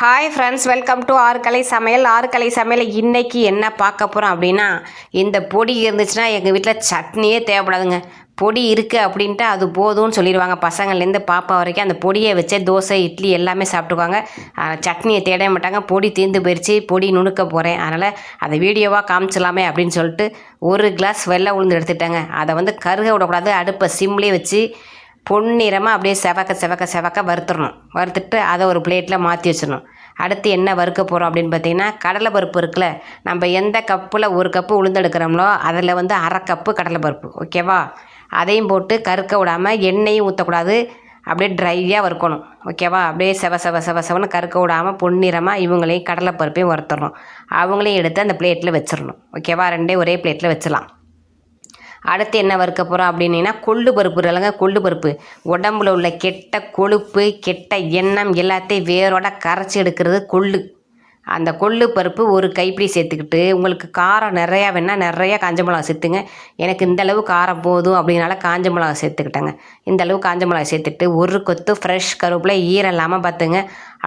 Hi friends welcome to ஆறுக்கலை சமையல். ஆறுக்கலை சமையல் இன்றைக்கி என்ன பார்க்க போகிறோம் அப்படின்னா இந்த பொடி இருந்துச்சுன்னா எங்கள் வீட்டில் சட்னியே தேவைப்படாதுங்க. பொடி இருக்குது அப்படின்ட்டு அது போதும்னு சொல்லிடுவாங்க. பசங்கள்லேருந்து பாப்பா வரைக்கும் அந்த பொடியை வச்சே தோசை இட்லி எல்லாமே சாப்பிட்டுக்குவாங்க. சட்னியை தேட மாட்டாங்க. பொடி தீர்ந்து போயிடுச்சு பொடி நுணுக்க போகிறேன் அதனால் அதை வீடியோவாக காமிச்சலாமே அப்படின்னு சொல்லிட்டு ஒரு கிளாஸ் வெள்ளை உளுந்து எடுத்துட்டேங்க. அதை வந்து கருக விடக்கூடாது. அடுப்பை சிம்லேயே வச்சு பொன்னிறமாக அப்படியே செவக்க செவக்க செவக்க வறுத்துடணும். வறுத்துட்டு அதை ஒரு பிளேட்டில் மாற்றி வச்சிடணும். அடுத்து என்ன வறுக்க போகிறோம் அப்படின்னு பார்த்தீங்கன்னா கடலைப்பருப்பு இருக்குல்ல நம்ம எந்த கப்பில் ஒரு கப்பு உளுந்தெடுக்கிறோம்லோ அதில் வந்து அரை கப்பு கடலைப்பருப்பு ஓகேவா அதையும் போட்டு கருக்க விடாமல் எண்ணெயும் ஊற்றக்கூடாது அப்படியே ட்ரையாக வறுக்கணும் ஓகேவா அப்படியே செவ செவ செவ செவன்னு கருக்க விடாமல் பொன்னிறமாக இவங்களையும் கடலைப்பருப்பையும் வறுத்துடணும். அவங்களையும் எடுத்து அந்த பிளேட்டில் வச்சிடணும் ஓகேவா ரெண்டே ஒரே பிளேட்டில் வச்சிடலாம். அடுத்து என்ன வறுக்க போகிறோம் அப்படின்னா கொள்ளு பருப்பு இல்லைங்க கொள்ளு பருப்பு. உடம்புல உள்ள கெட்ட கொழுப்பு கெட்ட எண்ணம் எல்லாத்தையும் வேரோட கரைச்சி எடுக்கிறது கொள்ளு. அந்த கொள்ளு பருப்பு ஒரு கைப்பிடி சேர்த்துக்கிட்டு உங்களுக்கு காரம் நிறையா வேணால் நிறையா காஞ்ச மிளகா சேர்த்துங்க. எனக்கு இந்த அளவு காரம் போதும் அப்படின்னால காஞ்ச மிளகா சேர்த்துக்கிட்டேங்க. இந்தளவு காஞ்ச மிளகா சேர்த்துட்டு ஒரு கொத்து ஃப்ரெஷ் கருவேப்பிலை ஈரம் இல்லாமல் பார்த்துங்க.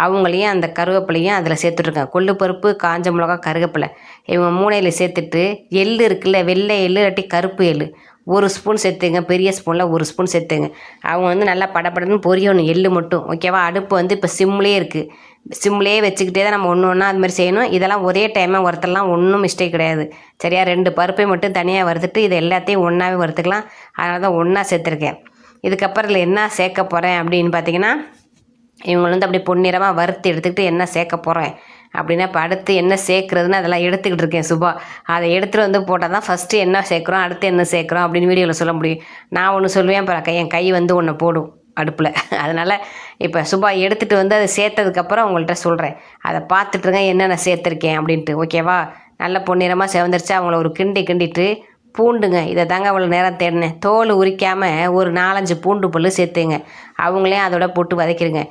அவங்களையும் அந்த கருவேப்பிலையும் அதில் சேர்த்துட்ருக்கேன் கொள்ளு பருப்பு காஞ்ச மிளகா கருவேப்பிலை இவங்க மூணையில் சேர்த்துட்டு எள் இருக்குல்ல வெள்ளை எள்ளு இல்லாட்டி கருப்பு எள் ஒரு ஸ்பூன் சேர்த்துங்க பெரிய ஸ்பூனில் ஒரு ஸ்பூன் சேர்த்துங்க. அவங்க வந்து நல்லா படப்படன்னு பொரியணும் எள்ளு மட்டும் ஓகேவா அடுப்பு வந்து இப்போ சிம்லேயே இருக்குது சிம்லேயே வச்சுக்கிட்டே தான் நம்ம ஒன்று ஒன்றா அது மாதிரி செய்யணும். இதெல்லாம் ஒரே டைமாக வறுத்தலாம் ஒன்றும் மிஸ்டேக் கிடையாது. சரியா? ரெண்டு பருப்பை மட்டும் தனியாக வறுத்துட்டு இது எல்லாத்தையும் ஒன்றாவே வறுத்துக்கலாம். அதனால தான் ஒன்றா சேர்த்துருக்கேன். இதுக்கப்புறம் இதில் என்ன சேர்க்க போகிறேன் அப்படின்னு பார்த்தீங்கன்னா இவங்க வந்து அப்படி பொன்னிறமாக வறுத்து எடுத்துக்கிட்டு என்ன சேர்க்க போகிறேன் அப்படின்னா இப்போ அடுத்து என்ன சேர்க்குறதுன்னு அதெல்லாம் எடுத்துக்கிட்டு இருக்கேன் சுபா. அதை எடுத்துகிட்டு வந்து போட்டால் தான் ஃபஸ்ட்டு என்ன சேர்க்குறோம் அடுத்து என்ன சேர்க்குறோம் அப்படின்னு வீடியோவில் சொல்ல முடியும். நான் ஒன்று சொல்லுவேன் அப்புறம் என் கை வந்து ஒன்று போடும் அடுப்பில். அதனால் இப்போ சுபா எடுத்துகிட்டு வந்து அதை சேர்த்ததுக்கப்புறம் உங்கள்கிட்ட சொல்கிறேன் அதை பார்த்துட்ருங்க என்னென்ன சேர்த்துருக்கேன் அப்படின்ட்டு. ஓகேவா நல்ல பொன்னிறமாக செவந்துருச்சு. அவங்கள ஒரு கிண்டி கிண்டிட்டு பூண்டுங்க. இதை தாங்க அவ்வளோ நேரம் தேடினேன். தோல் உரிக்காமல் ஒரு நாலஞ்சு பூண்டு புல் சேர்த்துங்க. அவங்களே அதோட போட்டு வதக்கிடுங்க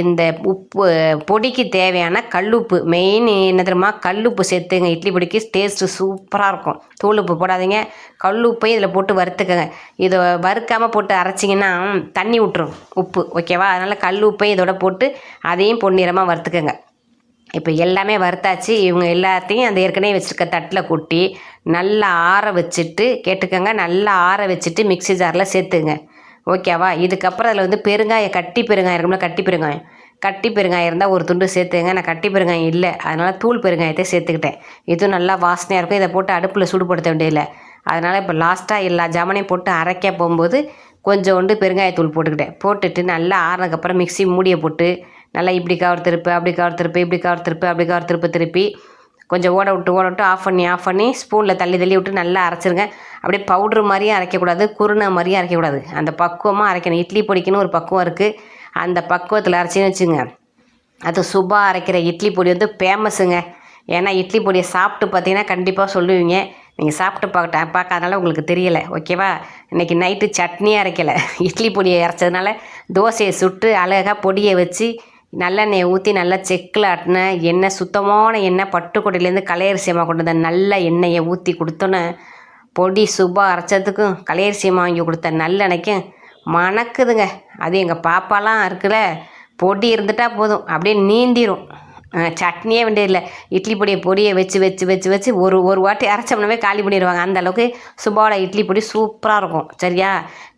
இந்த உப்பு பொடிக்கு தேவையான கல்லுப்பு. மெயின் என்ன தெரியுமா? கல்லுப்பு சேர்த்துங்க. இட்லி பொடிக்கு டேஸ்ட்டு சூப்பராக இருக்கும். தூள் உப்பு போடாதீங்க. கல்லுப்பையும் இதில் போட்டு வறுத்துக்கங்க. இதை வறுக்காமல் போட்டு அரைச்சிங்கன்னா தண்ணி விட்டுரும் உப்பு. ஓகேவா அதனால் கல் உப்பையும் இதோட போட்டு அதையும் பொன்னிறமாக வறுத்துக்கங்க. இப்போ எல்லாமே வறுத்தாச்சு. இவங்க எல்லாத்தையும் அந்த ஏற்கனவே வச்சுருக்க தட்டில் கொட்டி நல்லா ஆற வச்சுட்டு கேட்டுக்கோங்க நல்லா ஆற வச்சுட்டு மிக்ஸி ஜாரில் சேர்த்துங்க. ஓகேவா? இதுக்கப்புறம் அதில் வந்து பெருங்காயம் கட்டி பெருங்காயம் இருக்கும்ல கட்டி பெருங்காயம். கட்டி பெருங்காயம் இருந்தால் ஒரு துண்டு சேர்த்துங்க. நான் கட்டி பெருங்காயம் இல்லை. அதனால் தூள் பெருங்காயத்தை சேர்த்துக்கிட்டேன். இதுவும் நல்லா வாசனையாக இருக்கும். இதை போட்டு அடுப்பில் சூடுபடுத்த வேண்டியதில்லை. அதனால் இப்போ லாஸ்ட்டாக எல்லா ஜாமனையும் போட்டு அரைக்க போகும்போது கொஞ்சோண்டு பெருங்காயத்தூள் போட்டுக்கிட்டேன். போட்டுட்டு நல்லா ஆறினதுக்கப்புறம் மிக்ஸி மூடியை போட்டு நல்லா இப்படி கவர் திருப்பு அப்படி கவர் திருப்பு இப்படி கவர் திருப்பு அப்படி கவர் திருப்பு திருப்பி கொஞ்சம் ஓட விட்டு ஓட விட்டு ஆஃப் பண்ணி ஆஃப் பண்ணி ஸ்பூனில் தள்ளி தள்ளி விட்டு நல்லா அரைச்சிருங்க. அப்படியே பவுட்ரு மாதிரியும் அரைக்கக்கூடாது குருணை மாதிரியும் அரைக்கக்கூடாது. அந்த பக்குவமாக அரைக்கணும். இட்லி பொடிக்குன்னு ஒரு பக்குவம் இருக்குது அந்த பக்குவத்தில் அரைச்சின்னு வச்சுங்க. அது சுபா அரைக்கிற இட்லி பொடி வந்து ஃபேமஸுங்க ஏன்னா இட்லி பொடியை சாப்பிட்டு பார்த்தீங்கன்னா கண்டிப்பாக சொல்லுவீங்க. நீங்கள் சாப்பிட்டு பார்க்க பார்க்காதனால உங்களுக்கு தெரியலை. ஓகேவா இன்றைக்கி நைட்டு சட்னியே அரைக்கலை. இட்லி பொடியை அரைச்சதுனால தோசையை சுட்டு அழகாக பொடியை வச்சு நல்லெண்ணெயை ஊற்றி நல்லா செக்கில் ஆட்டின எண்ணெய் சுத்தமான எண்ணெய் பட்டுக்கொட்டையிலேருந்து கலையரிசியமாக கொண்டு வந்த நல்ல எண்ணெயை ஊற்றி கொடுத்தோன்னே பொடி சுபா அரைச்சதுக்கும் கலையரிசியமாக வாங்கி கொடுத்த நல்லெண்ணெய்க்கும் மணக்குதுங்க. அது எங்கள் பாப்பாலாம் இருக்குல்ல பொடி இருந்துட்டா போதும் அப்படியே நீந்திரும். சட்னியே சட்னியே வேண்டியதில்லை இட்லி பொடியை பொடியை வச்சு வச்சு வச்சு வச்சு ஒரு ஒரு வாட்டி அரைச்சோம்னாவே காலி பண்ணிடுவாங்க. அந்த அளவுக்கு சுபாவோட இட்லி பொடி சூப்பராக இருக்கும். சரியா?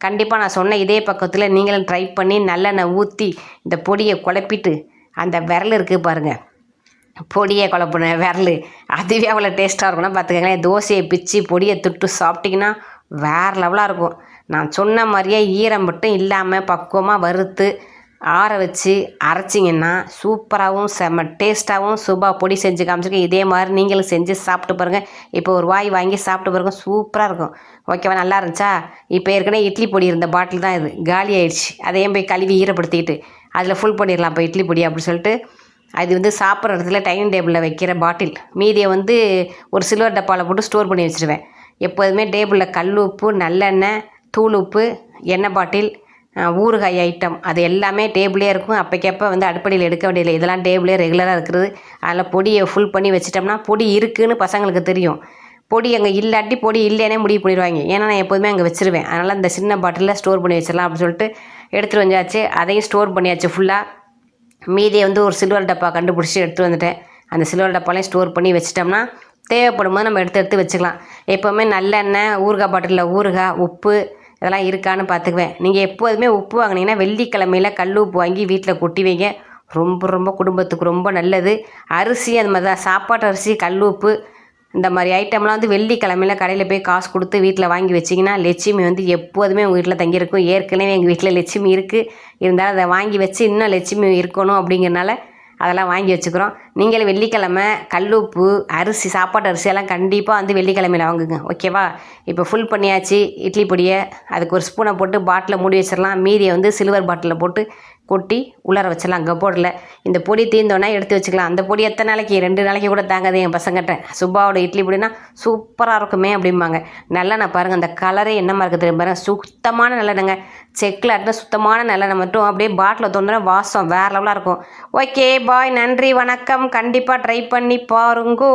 கண்டிப்பாக நான் சொன்ன இதே பக்கத்தில் நீங்களும் ட்ரை பண்ணி நல்லெண்ணெய் ஊற்றி இந்த பொடியை குழப்பிட்டு அந்த விரல் இருக்குது பாருங்கள் பொடியை குழப்பின விரல். அதுவே அவ்வளோ டேஸ்ட்டாக இருக்கும்னா பார்த்துக்கங்களேன் தோசையை பிச்சு பொடியை தொட்டு சாப்பிட்டிங்கன்னா வேறு லெவலாக இருக்கும். நான் சொன்ன மாதிரியே ஈரம் மட்டும் இல்லாமல் பக்குவமாக வறுத்து ஆற வச்சு அரைச்சிங்கன்னா சூப்பராகவும் செம்ம டேஸ்ட்டாகவும் சுபா பொடி செஞ்சு காமிச்சிருக்கேன் இதே மாதிரி நீங்களும் செஞ்சு சாப்பிட்டு பாருங்கள் இப்போ ஒரு வாய் வாங்கி சாப்பிட்டு பாருங்க. சூப்பராக இருக்கும். ஓகேவா நல்லா இருந்துச்சா? இப்போ ஏற்கனவே இட்லி பொடி இருந்த பாட்டில் தான் இது. காலி ஆயிடுச்சு. அதையும் போய் கழுவி ஈரப்படுத்திக்கிட்டு அதில் ஃபுல் பண்ணிடலாம். இப்போ இட்லி பொடி அப்படின்னு சொல்லிட்டு அது வந்து சாப்பிட்ற இடத்துல டைனிங் டேபிளில் வைக்கிற பாட்டில். மீதியை வந்து ஒரு சில்வர் டப்பாவில் போட்டு ஸ்டோர் பண்ணி வச்சுருவேன். எப்போதுமே டேபிளில் கல் உப்பு நல்லெண்ணெய் தூள் உப்பு எண்ணெய் பாட்டில் ஊறுகாய் ஐட்டம் அது எல்லாமே டேபிளே இருக்கும். அப்போக்கப்போ வந்து அடுப்படியில் எடுக்க வேண்டியதில்லை. இதெல்லாம் டேபிளே ரெகுலராக இருக்கிறது. அதில் பொடியை ஃபுல் பண்ணி வச்சிட்டோம்னா பொடி இருக்குதுன்னு பசங்களுக்கு தெரியும். பொடி அங்கே இல்லாட்டி பொடி இல்லைன்னே முடிவு பண்ணிடுவாங்க. ஏன்னா நான் எப்போதுமே அங்கே வச்சிருவேன். அதனால் இந்த சின்ன பாட்டிலில் ஸ்டோர் பண்ணி வச்சிடலாம் அப்படின்னு சொல்லிட்டு எடுத்துகிட்டு வந்தாச்சு. அதையும் ஸ்டோர் பண்ணியாச்சு ஃபுல்லாக மீதியை வந்து ஒரு சில்வர் டப்பா கண்டுபிடிச்சி எடுத்துகிட்டு வந்துட்டேன். அந்த சில்வர் டப்பாலையும் ஸ்டோர் பண்ணி வச்சிட்டோம்னா தேவைப்படும் போது நம்ம எடுத்து எடுத்து வச்சுக்கலாம். எப்போவுமே நல்லெண்ணெய் ஊறுகாய் பாட்டிலில் ஊறுகாய் உப்பு இதெல்லாம் இருக்கான்னு பார்த்துக்குவேன். நீங்கள் எப்போதுமே உப்பு வாங்கினீங்கன்னா வெள்ளிக்கிழமையில் கல் உப்பு வாங்கி வீட்டில் கொட்டி வைங்க ரொம்ப ரொம்ப குடும்பத்துக்கு ரொம்ப நல்லது. அரிசி அந்த மாதிரி தான் சாப்பாட்டு அரிசி கல் உப்பு இந்த மாதிரி ஐட்டம்லாம் வந்து வெள்ளிக்கிழமையில கடையில் போய் காசு கொடுத்து வீட்டில் வாங்கி வச்சிங்கன்னா லட்சுமி வந்து எப்போதுமே உங்கள் வீட்டில் தங்கியிருக்கும். ஏற்கனவே எங்கள் வீட்டில் லட்சுமி இருக்குது இருந்தாலும் அதை வாங்கி வச்சு இன்னும் லட்சுமி இருக்கணும் அப்படிங்கிறனால அதெல்லாம் வாங்கி வச்சுக்கிறோம். நீங்களும் வெள்ளிக்கிழமை கல்லுப்பு அரிசி சாப்பாட்டு அரிசி எல்லாம் கண்டிப்பாக வந்து வெள்ளிக்கிழமையில் வாங்குங்க. ஓகேவா இப்போ ஃபுல் பண்ணியாச்சு இட்லி பொடியை அதுக்கு ஒரு ஸ்பூனை போட்டு பாட்டிலில் மூடி வச்சிடலாம். மீதியை வந்து சில்வர் பாட்டிலில் போட்டு கொட்டி உள்ளார வச்சிடலாம். போடல. இந்த பொடி தீந்தோன்னா எடுத்து வச்சுக்கலாம். அந்த பொடி எத்தனை நாளைக்கு? ரெண்டு நாளைக்கு கூட தாங்காது என் பசங்கிட்ட. சுப்பாவோட இட்லி பொடினா சூப்பராக இருக்குமே அப்படிம்பாங்க. நல்லெண்ணெய் பாருங்கள் அந்த கலரே என்னமா இருக்குது தெரியும் பாருங்கள் சுத்தமான நல்லெண்ணங்க செக்கில் அட்டின சுத்தமான நல்லெண்ணெய் மட்டும் அப்படியே பாட்டில் தோணுனா வாசம். வேறு லெவலாக இருக்கும். ஓகே பாய் நன்றி. வணக்கம். கண்டிப்பாக ட்ரை பண்ணி பாருங்கோ.